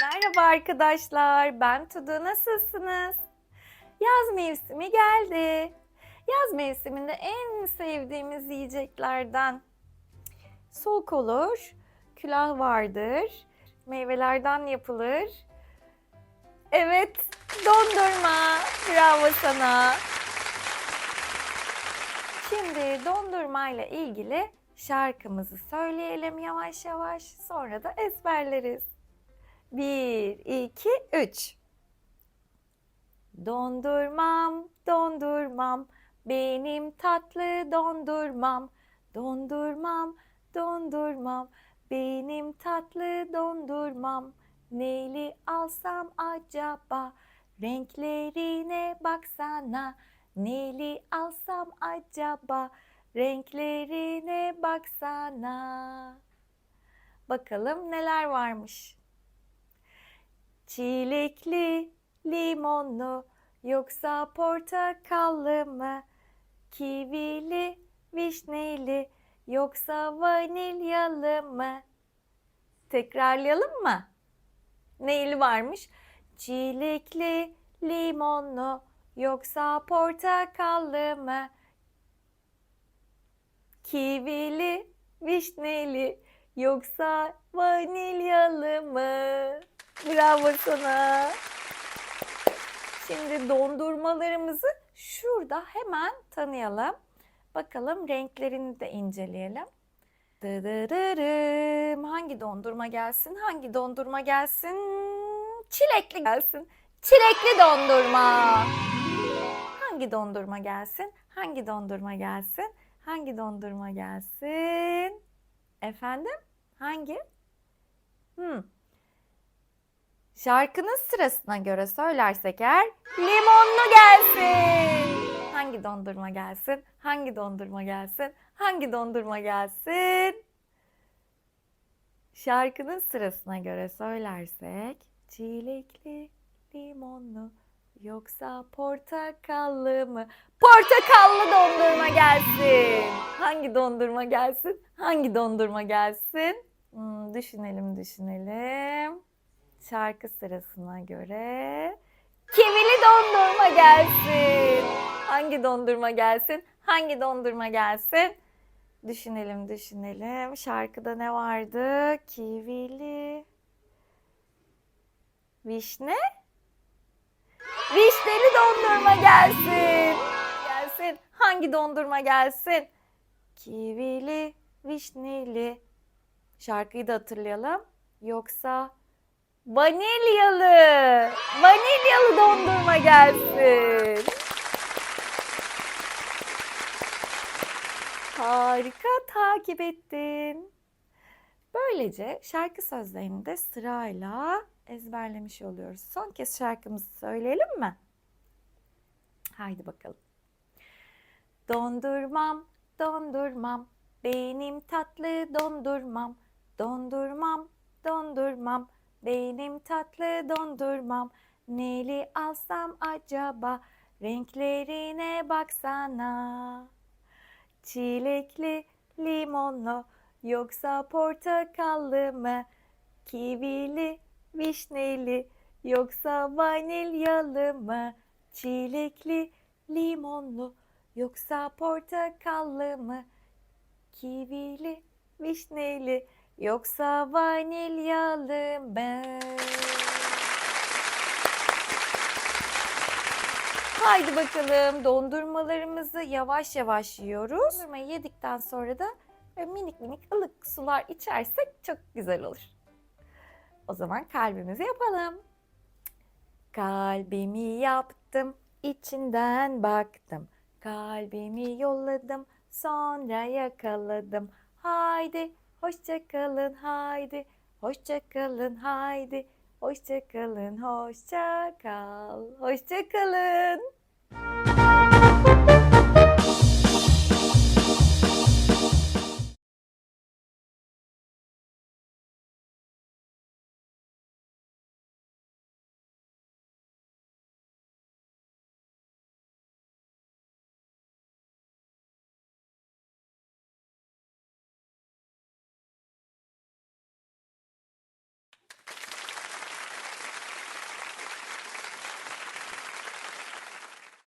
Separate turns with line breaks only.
Merhaba arkadaşlar, ben Tudu. Nasılsınız? Yaz mevsimi geldi. Yaz mevsiminde en sevdiğimiz yiyeceklerden soğuk olur, külah vardır, meyvelerden yapılır. Evet, dondurma. Bravo sana. Şimdi dondurma ile ilgili şarkımızı söyleyelim yavaş yavaş. Sonra da ezberleriz. Bir, iki, üç. Dondurmam, dondurmam, benim tatlı dondurmam. Dondurmam, dondurmam, benim tatlı dondurmam. Neyli alsam acaba? Renklerine baksana. Neyli alsam acaba? Renklerine baksana. Bakalım neler varmış. Çilekli, limonlu, yoksa portakallı mı? Kivili, vişneli, yoksa vanilyalı mı? Tekrarlayalım mı? Neyli varmış? Çilekli, limonlu, yoksa portakallı mı? Kivili, vişneli, yoksa vanilyalı mı? Bravo sana. Şimdi dondurmalarımızı şurada hemen tanıyalım. Bakalım renklerini de inceleyelim. Dırırırım. Hangi dondurma gelsin? Hangi dondurma gelsin? Çilekli gelsin. Çilekli dondurma. Hangi dondurma gelsin? Hangi dondurma gelsin? Hangi dondurma gelsin? Efendim? Hangi? Hmm. Şarkının sırasına göre söylersek eğer limonlu gelsin. Hangi dondurma gelsin? Hangi dondurma gelsin? Hangi dondurma gelsin? Şarkının sırasına göre söylersek çilekli, limonlu yoksa portakallı mı? Portakallı dondurma gelsin. Hangi dondurma gelsin? Hangi dondurma gelsin? Hmm, düşünelim, düşünelim. Şarkı sırasına göre kivili dondurma gelsin. Hangi dondurma gelsin? Hangi dondurma gelsin? Düşünelim, düşünelim. Şarkıda ne vardı? Kivili. Vişne? Vişneli dondurma gelsin. Gelsin. Hangi dondurma gelsin? Kivili, vişneli. Şarkıyı da hatırlayalım. Yoksa vanilyalı. Vanilyalı dondurma gelsin. Harika takip ettin. Böylece şarkı sözlerini de sırayla ezberlemiş oluyoruz. Son kez şarkımızı söyleyelim mi? Haydi bakalım. Dondurmam, dondurmam, benim tatlı dondurmam. Dondurmam, dondurmam, benim tatlı dondurmam. Neli alsam acaba? Renklerine baksana. Çilekli, limonlu, yoksa portakallı mı? Kivili, vişneli, yoksa vanilyalı mı? Çilekli, limonlu, yoksa portakallı mı? Kivili, vişneli, yoksa vanilyalı mı? Haydi bakalım dondurmalarımızı yavaş yavaş yiyoruz. Dondurmayı yedikten sonra da minik minik ılık sular içersek çok güzel olur. O zaman kalbimizi yapalım. Kalbimi yaptım, içinden baktım. Kalbimi yolladım, sonra yakaladım. Haydi, hoşça kalın, haydi. Hoşça kalın, haydi. Hoşça kalın, hoşça kal. Hoşça kalın.